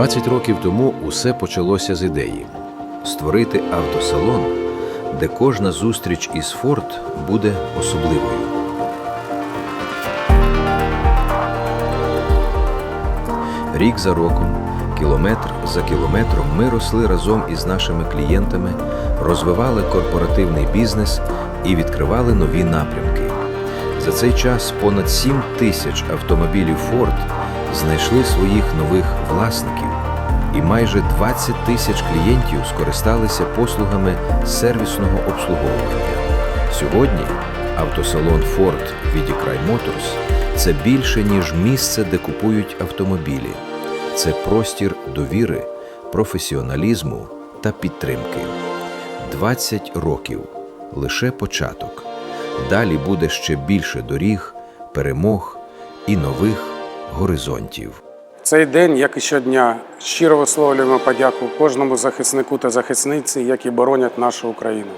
20 років тому усе почалося з ідеї створити автосалон, де кожна зустріч із Форд буде особливою. Рік за роком, кілометр за кілометром ми росли разом із нашими клієнтами, розвивали корпоративний бізнес і відкривали нові напрямки. За цей час понад 7 тисяч автомобілів Ford знайшли своїх нових власників, і майже 20 тисяч клієнтів скористалися послугами сервісного обслуговування. Сьогодні автосалон Ford від Motors – це більше ніж місце, де купують автомобілі. Це простір довіри, професіоналізму та підтримки. 20 років лише початок. Далі буде ще більше доріг, перемог і нових горизонтів. Цей день, як і щодня, щиро висловлюємо подяку кожному захиснику та захисниці, які боронять нашу Україну.